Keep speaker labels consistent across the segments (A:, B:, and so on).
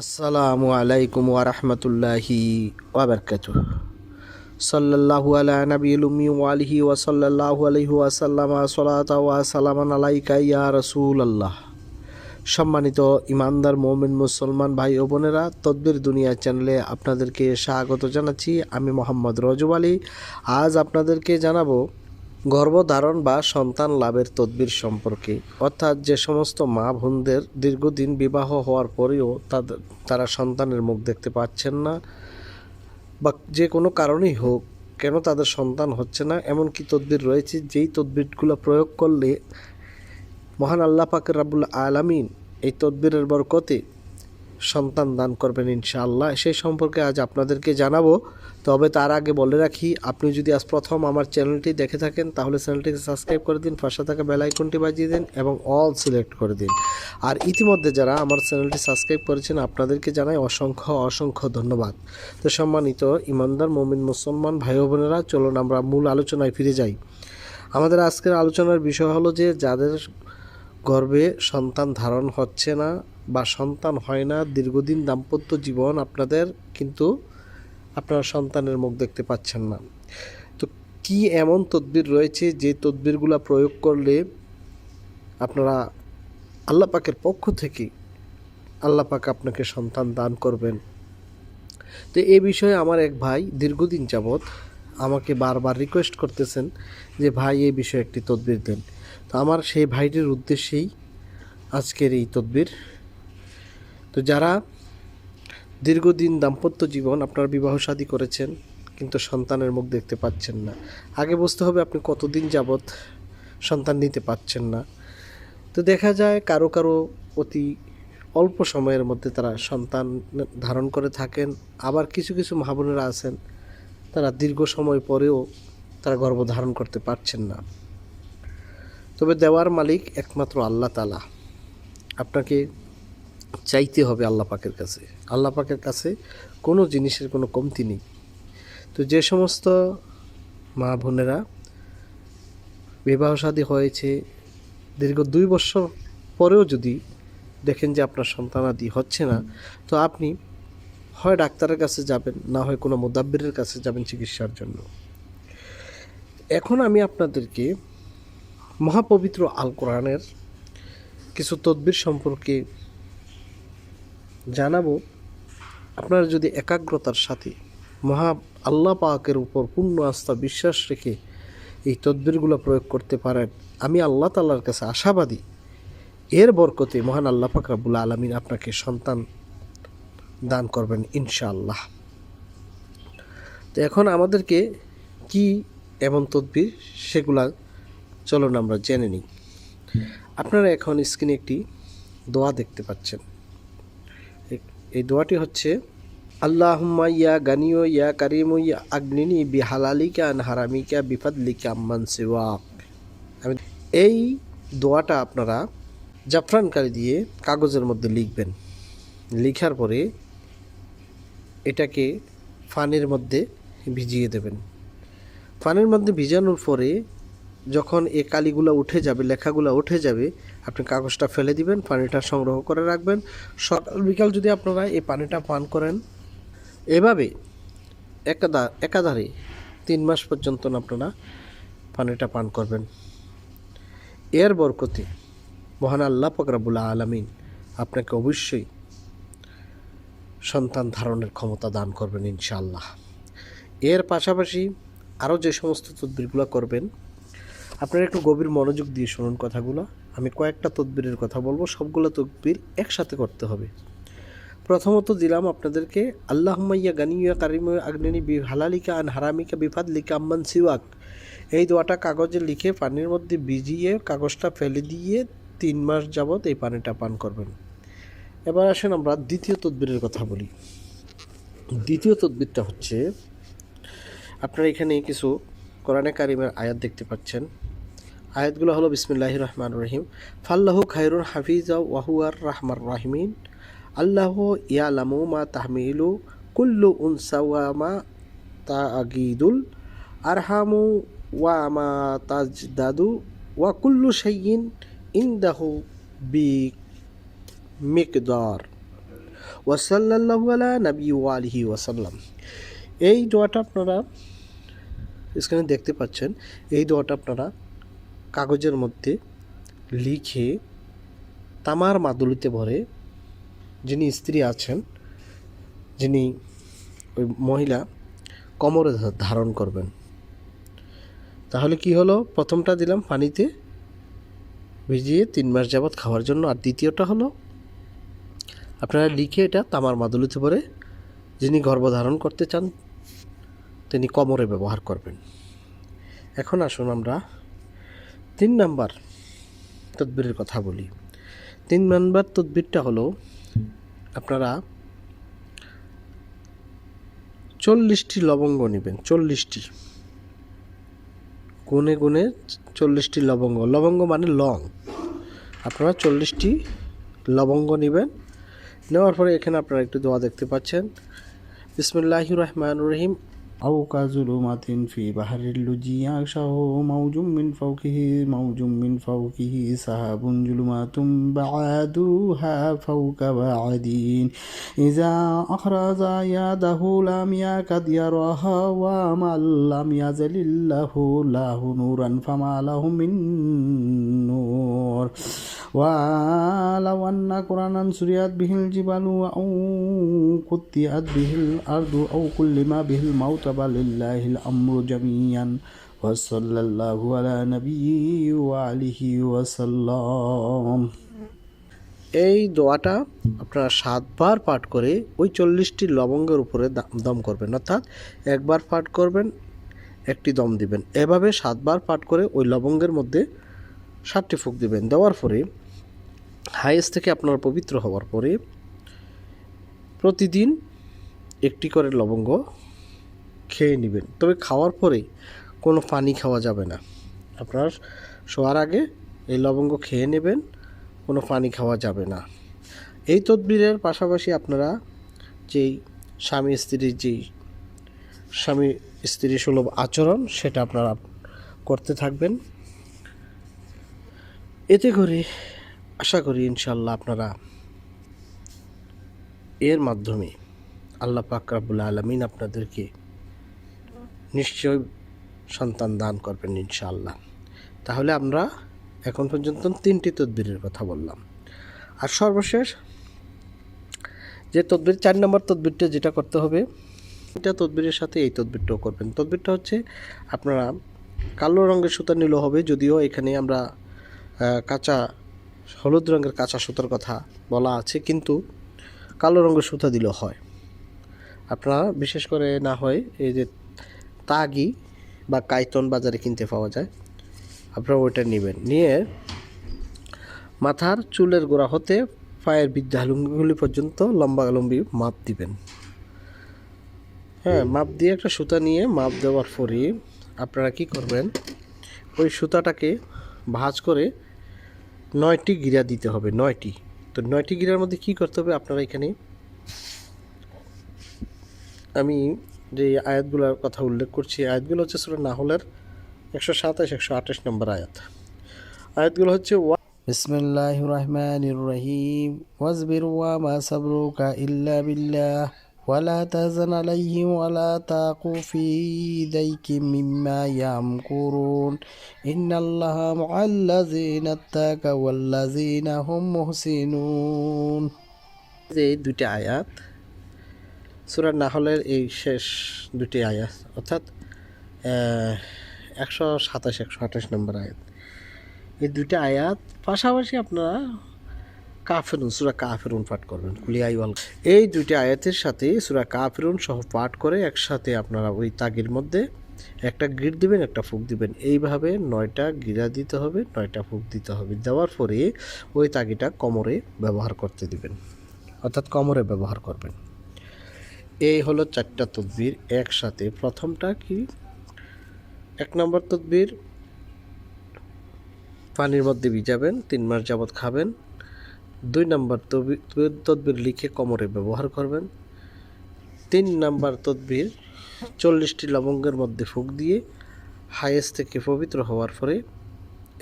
A: আসসালামু আলাইকুম ওরহমতুল্লাহি ওবরকাত সাল্লাল্লাহু আলা নবিল উম্মি ওয়ালিহি ওয়া সাল্লাল্লাহু আলাইহি ওয়া সাল্লামা সালাতা ওয়া সালামান আলাইকা ইয়া রাসূলুল্লাহ। সম্মানিত ইমানদার, মোমিন, মুসলমান ভাই ও বোনেরা, তদ্বির দুনিয়া চ্যানেলে আপনাদেরকে স্বাগত জানাচ্ছি। আমি মোহাম্মদ রজব আলী। আজ আপনাদেরকে জানাব গর্ভধারণ বা সন্তান লাভের তদবির সম্পর্কে। অর্থাৎ যে সমস্ত মা বোনদের দীর্ঘদিন বিবাহ হওয়ার পরেও তাদের তারা সন্তানের মুখ দেখতে পাচ্ছেন না বা যে কোনো কারণেই হোক কেন তাদের সন্তান হচ্ছে না এমন কি তদবির রয়েছে যেই তদবিরগুলো প্রয়োগ করলে মহান আল্লাহ পাকের রাবুল আলামিন এই তদবিরের বরকতে সন্তান দান করবেন ইনশাআল্লাহ। সেই সম্পর্কে আজ আপনাদেরকে জানাব। তবে তার আগে বলে রাখি, আপনি যদি আজ প্রথম আমার চ্যানেলটি দেখে থাকেন, তাহলে চ্যানেলটিকে সাবস্ক্রাইব করে দিন, পাশে থাকা বেল আইকনটি বাজিয়ে দিন এবং অল সিলেক্ট করে দিন। আর ইতিমধ্যে যারা আমার চ্যানেলটি সাবস্ক্রাইব করেছেন, আপনাদেরকে জানাই অসংখ্য অসংখ্য ধন্যবাদ। তো সম্মানিত ইমানদার, মমিন, মুসলমান ভাই বোনেরা, চলুন আমরা মূল আলোচনায় ফিরে যাই। আমাদের আজকের আলোচনার বিষয় হলো যে, যাদের গর্ভে সন্তান ধারণ হচ্ছে না বা সন্তান হয় না, দীর্ঘদিন দাম্পত্য জীবন আপনাদের, কিন্তু আপনারা সন্তানের মুখ দেখতে পাচ্ছেন না। তো কি এমন তদবির রয়েছে যে তদবিরগুলো প্রয়োগ করলে আপনারা আল্লাহ পাকের পক্ষ থেকে আল্লাহ পাক আপনাকে সন্তান দান করবেন? তো এ বিষয়ে আমার এক ভাই দীর্ঘদিন যাবৎ আমাকে বারবার রিকোয়েস্ট করতেছেন যে, ভাই, এই বিষয়ে একটি তদবির দেন। তো আমার সেই ভাইটির উদ্দেশ্যেই আজকের এই তদবির। তো যারা দীর্ঘদিন দাম্পত্য জীবন আপনার বিবাহ শাদী করেছেন, কিন্তু সন্তানের মুখ দেখতে পাচ্ছেন না। আগে বুঝতে হবে আপনি কতদিন যাবৎ সন্তান নিতে পাচ্ছেন না। তো দেখা যায় কারও কারও অতি অল্প সময়ের মধ্যে তারা সন্তান ধারণ করে থাকেন। আবার কিছু কিছু মহাবোনেরা আছেন তারা দীর্ঘ সময় পরেও তারা গর্ভধারণ করতে পারছেন না। তবে দেওয়ার মালিক একমাত্র আল্লাহ তালা আপনাকে চাইতে হবে আল্লাহ পাকের কাছে। আল্লাহ পাকের কাছে কোনো জিনিসের কোনো কমতি নেই। তো যে সমস্ত মা বোনেরা বিবাহ শাদী হয়েছে, দীর্ঘ দুই বছর পরেও যদি দেখেন যে আপনার সন্তানাদি হচ্ছে না, তো আপনি হয় ডাক্তারের কাছে যাবেন, না হয় কোনো মোদাব্বিরের কাছে যাবেন চিকিৎসার জন্য। এখন আমি আপনাদেরকে মহাপবিত্র আল কোরআনের কিছু তদবির সম্পর্কে জানাব। আপনারা যদি একাগ্রতার সাথে মহা আল্লাহ পাকের উপর পূর্ণ আস্থা বিশ্বাস রেখে এই তদবিরগুলো প্রয়োগ করতে পারেন, আমি আল্লাহ তাল্লার কাছে আশাবাদী। এর বরকতে মহান আল্লাহ পাক রাবুল আলমিন আপনাকে সন্তান দান করবেন, ইনশাআল্লাহ। তো এখন আমাদেরকে কি এমন তদবির, সেগুলা চলুন আমরা জেনে নিই। আপনারা এখন স্ক্রিনে একটি দোয়া দেখতে পাচ্ছেন। এই দোয়াটি হচ্ছে, আল্লাহুম্মা ইয়া গানিও ইয়া কারিমু, ইয়া আগ্নিনি বিহালালিকা আন হারামিকা বিফাদলিকা আম্মান সিওয়াক। আমি এই দোয়াটা আপনারা জাফরান কালি দিয়ে কাগজের মধ্যে লিখবেন। লিখার পরে এটাকে ফানের মধ্যে ভিজিয়ে দেবেন। ফানের মধ্যে ভিজানোর পরে যখন এই কালিগুলো উঠে যাবে, লেখাগুলো উঠে যাবে, আপনি কাগজটা ফেলে দিবেন, পানিটা সংগ্রহ করে রাখবেন। সকাল বিকাল যদি আপনারা এই পানিটা পান করেন, এভাবে একাদা, একাধারে তিন মাস পর্যন্ত আপনারা পানিটা পান করবেন। এর বরকতে মহান আল্লাহ ফকরাবুল্লাহ আলমিন আপনাকে অবশ্যই সন্তান ধারণের ক্ষমতা দান করবেন ইনশাআল্লাহ। এর পাশাপাশি আরও যে সমস্ত তদবিরগুলো করবেন, আপনারা একটু গভীর মনোযোগ দিয়ে শুনুন কথাগুলো। আমি কয়েকটা তদবিরের কথা বলব, সবগুলো তদবির একসাথে করতে হবে। প্রথমত দিলাম আপনাদেরকে আল্লাহ মাইয়া গানিয়া কারিমিয়া আগ্নেনি বি হালালিকা আন হারামিকা বিফাদ লিকা আম্মান সিওয়াক। এই দোয়াটা কাগজে লিখে পানির মধ্যে ভিজিয়ে কাগজটা ফেলে দিয়ে তিন মাস যাবত এই পানিটা পান করবেন। এবার আসেন আমরা দ্বিতীয় তদবিরের কথা বলি। দ্বিতীয় তদবিরটা হচ্ছে, আপনারা এখানে কিছু কোরআনে কারিমের আয়াত দেখতে পাচ্ছেন। আয়াতগুলো হলো বিসমিল্লাহ রহমান রহিম। ফাল্লাহু খায়রুন হাফিজা ওয়াহুয়ার রাহমার রাহিমিন। আল্লাহ ইয়ালামু মা তাহমিলু কুল্লু উনসাওয়ামা তা আগিদুল আরহামু ওয়া মা তাজদাদু। ওয়া কুল্লু শাইইন ইনদাহু বি মিকদার। ওয়াসাল্লাহু আলা নবী আলহি ওয়াসাল্লাম এই দোয়াটা আপনারা স্ক্রিনে দেখতে পাচ্ছেন, এই দোয়াটা আপনারা কাগজের মধ্যে লিখে তামার মাদুলিতে ভরে যিনি স্ত্রী আছেন, যিনি ওই মহিলা কোমরে ধারণ করবেন। তাহলে কি হলো? প্রথমটা দিলাম পানিতে ভিজিয়ে তিন মাস যাবৎ খাওয়ার জন্য। আর দ্বিতীয়টা হলো আপনারা লিখে এটা তামার মাদুলিতে পরে যিনি গর্ভধারণ করতে চান তিনি কোমরে ব্যবহার করবেন। এখন আসুন আমরা তিন নাম্বার তদবিরের কথা বলি। তিন নাম্বার তদবিরটা হলো আপনারা চল্লিশটি লবঙ্গ নেবেন চল্লিশটি। গুনে গুনে চল্লিশটি লবঙ্গ। লবঙ্গ মানে লং। আপনারা চল্লিশটি লবঙ্গ নেবেন নেওয়ার পরে এখানে আপনারা একটু দোয়া দেখতে পাচ্ছেন বিসমুল্লাহ রহমান রহিম
B: أو كظلمات في بحر اللجي يغشاه موج من فوقه موج من فوقه سحاب ظلمات بعدوها فوق بعدين إذا أخرج يده لم يكد يراها ومن لم يزل الله له نورا فما له من نور ولو أن قرآنا سريت به الجبال أو قطعت به الأرض أو كلم به الموت بل لله الأمر جميعا وصلى الله على نبيه وعليه وسلم
A: এই দোয়াটা আপনারা সাতবার পাঠ করে ওই চল্লিশটি লবঙ্গের উপরে দা- দম করবেন অর্থাৎ একবার পাঠ করবেন একটি দম দিবেন এভাবে সাতবার পাঠ করে ওই লবঙ্গের মধ্যে সাতটি ফুক দিবেন দেওয়ার পরে হাইয়েস্ট থেকে আপনার পবিত্র হওয়ার পরে প্রতিদিন একটি করে লবঙ্গ খেয়ে নেবেন। তবে খাওয়ার পরে কোনো পানি খাওয়া যাবে না। আপনার শোয়ার আগে এই লবঙ্গ খেয়ে নেবেন, কোনো পানি খাওয়া যাবে না। এই তদবিরের পাশাপাশি আপনারা যেই স্বামী স্ত্রীর যেই স্বামী স্ত্রী সুলভ আচরণ সেটা আপনারা করতে থাকবেন। এতে করে আশা করি ইনশাল্লাহ আপনারা এর মাধ্যমে আল্লাহ পাক রাব্বুল আলমিন আপনাদেরকে নিশ্চয় সন্তান দান করবেন ইনশাআল্লাহ। তাহলে আমরা এখন পর্যন্ত তিনটি তদবিরের কথা বললাম। আর সর্বশেষ যে তদবির, চার নম্বর তদবিরটা যেটা করতে হবে, এটা তদবিরের সাথে এই তদবিরটাও করবেন। তদবিরটা হচ্ছে আপনারা কালো রঙের সুতা নিলেও হবে, যদিও এখানে আমরা কাঁচা হলুদ রঙের কাঁচা সুতার কথা বলা আছে, কিন্তু কালো রঙের সুতা দিলেও হয়। আপনারা, বিশেষ করে না হয় এই যে তাগি বা কাইতন বাজারে কিনতে পাওয়া যায়, আপনারা ওইটা নেবেন। নিয়ে মাথার চুলের গোড়া হতে পায়ের বৃদ্ধালুঙ্গিগুলি পর্যন্ত লম্বা লম্বি মাপ দিবেন। হ্যাঁ মাপ দিয়ে একটা সুতা নিয়ে মাপ দেওয়ার পরে আপনারা কি করবেন? ওই সুতাটাকে ভাঁজ করে নয়টি গিরা দিতে হবে নয়টি তো নয়টি গিরার মধ্যে কি করতে হবে আপনারা এখানে আমি যে আয়াতগুলোর কথা উল্লেখ করছি আয়াতগুলো হচ্ছে সুরা নাহলের একশো সাতাশ একশো আঠাশ নম্বর আয়াত আয়াতগুলো হচ্ছে ওয়া
B: بسم الله الرحمن الرحيم واصبر وما صبرك إلا بالله ولا تحزن عليهم ولا تق في ضيق مما يمكرون إن الله مع الذين اتقوا والذين هم محسنون
A: যে এই দুটি আয়াত সুরা নাহলের এই শেষ দুটি আয়াত অর্থাৎ একশো সাতাশ একশো আঠাশ নম্বর আয়াত এই দুইটা আয়াত পাশাপাশি আপনারা কাফেরুন, সুরা কাফেরুন পাঠ করবেন। কুলিয়াই ওয়াল এই দুইটা আয়াতের সাথে সুরা কাফেরুন সহ পাঠ করে একসাথে আপনারা ওই তাগির মধ্যে একটা গিট দিবেন, একটা ফুক দিবেন। এইভাবে নয়টা গিরা দিতে হবে, নয়টা ফুক দিতে হবে। দেওয়ার পরে ওই তাগিটা কোমরে ব্যবহার করতে দিবেন। অর্থাৎ কোমরে ব্যবহার করবেন। এই হলো চারটা তদবির একসাথে। প্রথমটা কি? এক নম্বর তদবির, পানির মধ্যে ভিজাবেন, তিন মাস যাবৎ খাবেন। দুই নাম্বার তদবির লিখে কোমরে ব্যবহার করবেন। তিন নাম্বার তদবির চল্লিশটি লবঙ্গের মধ্যে ফুক দিয়ে হাইয়েস্ট থেকে পবিত্র হওয়ার পরে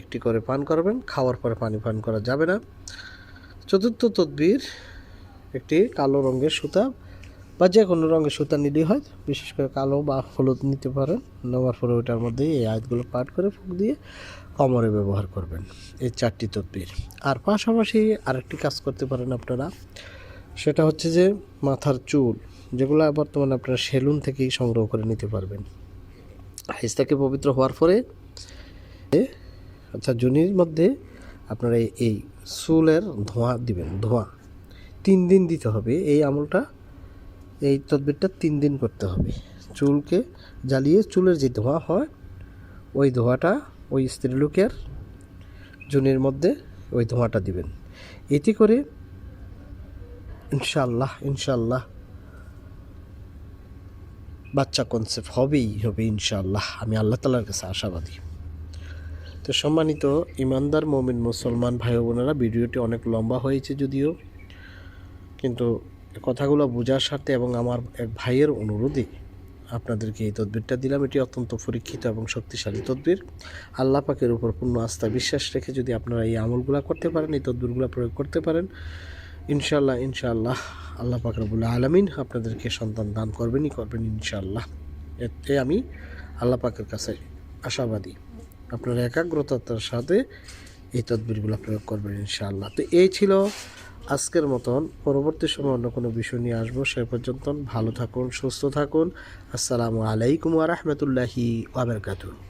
A: একটি করে পান করবেন। খাওয়ার পরে পানি পান করা যাবে না। চতুর্থ তদবির একটি কালো রঙের সুতা বা যে কোনো রঙের সুতা নিলেই হয়। বিশেষ করে কালো বা হলুদ নিতে পারেন। নেওয়ার পরে ওইটার মধ্যে এই আয়াতগুলো পাঠ করে ফুক দিয়ে কমরে ব্যবহার করবেন এই চারটি তদবির আর পাশাপাশি আরেকটি কাজ করতে পারেন আপনারা, সেটা হচ্ছে যে মাথার চুল, যেগুলো বর্তমানে আপনারা সেলুন থেকেই সংগ্রহ করে নিতে পারবেন। হাইজ থেকে পবিত্র হওয়ার পরে আচ্ছা জুনির মধ্যে আপনারা এই চুলের ধোঁয়া দিবেন, ধোঁয়া। তিন দিন দিতে হবে এই আমলটা, এই তদবিরটা তিন দিন করতে হবে। চুলকে জ্বালিয়ে চুলের যে ধোঁয়া হয়, ওই ধোঁয়াটা ওই স্ত্রীলোকের জুনির মধ্যে ওই ধোঁয়াটা দিবেন। এতে করে ইনশাল্লাহ ইনশাল্লাহ বাচ্চা কনসেপ্ট হবেই, হবে ইনশাল্লাহ আমি আল্লাহ তালার কাছে আশাবাদী। তো সম্মানিত ইমানদার, মোমিন, মুসলমান ভাই বোনেরা, ভিডিওটি অনেক লম্বা হয়েছে যদিও, কিন্তু কথাগুলো বোঝার স্বার্থে এবং আমার এক ভাইয়ের অনুরোধে আপনাদেরকে এই তদবিরটা দিলাম। এটি অত্যন্ত পরীক্ষিত এবং শক্তিশালী তদবির। আল্লাহ পাকের উপর পূর্ণ আস্থা, বিশ্বাস রেখে যদি আপনারা এই আমলগুলা করতে পারেন, এই তদবিরগুলো প্রয়োগ করতে পারেন ইনশাল্লাহ ইনশাআল্লাহ আল্লাহ পাক রবুল্লা আলমিন আপনাদেরকে সন্তান দান করবেনই করবেন ইনশাআল্লাহ। এতে আমি আল্লাহ পাকের কাছে আশাবাদী। আপনারা একাগ্রতার সাথে এই তদবিরগুলো প্রয়োগ করবেন ইনশাআল্লাহ। তো এই ছিল আজকের মতন পরবর্তী সময় অন্য কোনো বিষয় নিয়ে আসব। সে পর্যন্ত ভালো থাকুন, সুস্থ থাকুন। আসসালামু আলাইকুম আ রহমতুল্লাহি ওয়া বারাকাতুহু।